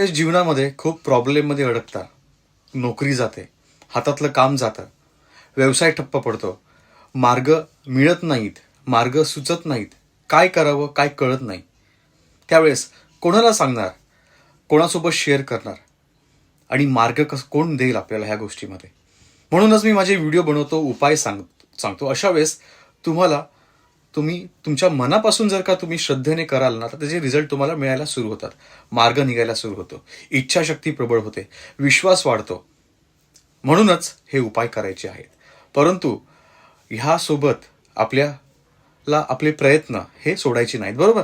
वेळेस जीवनामध्ये खूप प्रॉब्लेममध्ये अडकता. नोकरी जाते हातातलं काम जातं व्यवसाय ठप्प पडतो. मार्ग मिळत नाहीत मार्ग सुचत नाहीत. काय करावं काय कळत नाही. त्यावेळेस कोणाला सांगणार? कोणासोबत शेअर करणार? आणि मार्ग कस कोण देईल आपल्याला ह्या गोष्टीमध्ये? म्हणूनच मी माझे व्हिडिओ बनवतो उपाय सांग सांगतो. अशा वेळेस तुम्हाला तुम्ही तुमच्या मनापासून जर का तुम्ही श्रद्धेने कराल ना तर त्याचे रिझल्ट तुम्हाला मिळायला सुरू होतात. मार्ग निघायला सुरू होतो. इच्छाशक्ती प्रबळ होते. विश्वास वाढतो. म्हणूनच हे उपाय करायचे आहेत. परंतु ह्यासोबत आपल्याला आपले प्रयत्न हे सोडायचे नाहीत. बरोबर?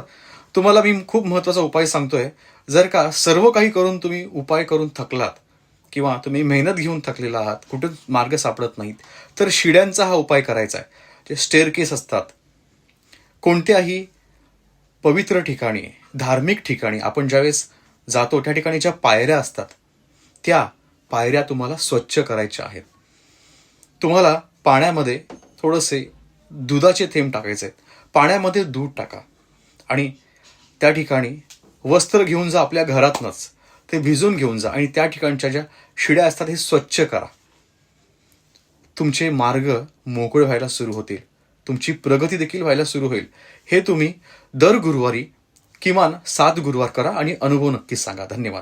तुम्हाला मी खूप महत्त्वाचा उपाय सांगतोय. जर का सर्व काही करून तुम्ही उपाय करून थकलात किंवा तुम्ही मेहनत घेऊन थकलेला आहात कुठून मार्ग सापडत नाहीत तर शिड्यांचा हा उपाय करायचा आहे. जे स्टेअर केस असतात कोणत्याही पवित्र ठिकाणी धार्मिक ठिकाणी आपण ज्यावेळेस जातो त्या ठिकाणी ज्या पायऱ्या असतात त्या पायऱ्या तुम्हाला स्वच्छ करायच्या आहेत. तुम्हाला पाण्यामध्ये थोडेसे दुधाचे थेंब टाकायचे आहेत. पाण्यामध्ये दूध टाका. आणि त्या ठिकाणी वस्त्र घेऊन जा आपल्या घरातनंच. ते भिजून घेऊन जा आणि त्या ठिकाणच्या ज्या शिड्या असतात हे स्वच्छ करा. तुमचे मार्ग मोकळे व्हायला सुरू होतील. तुमची प्रगती देखील व्हायला सुरू होईल. हे तुम्ही दर गुरुवारी किमान सात गुरुवार करा आणि अनुभव नक्कीच सांगा. धन्यवाद.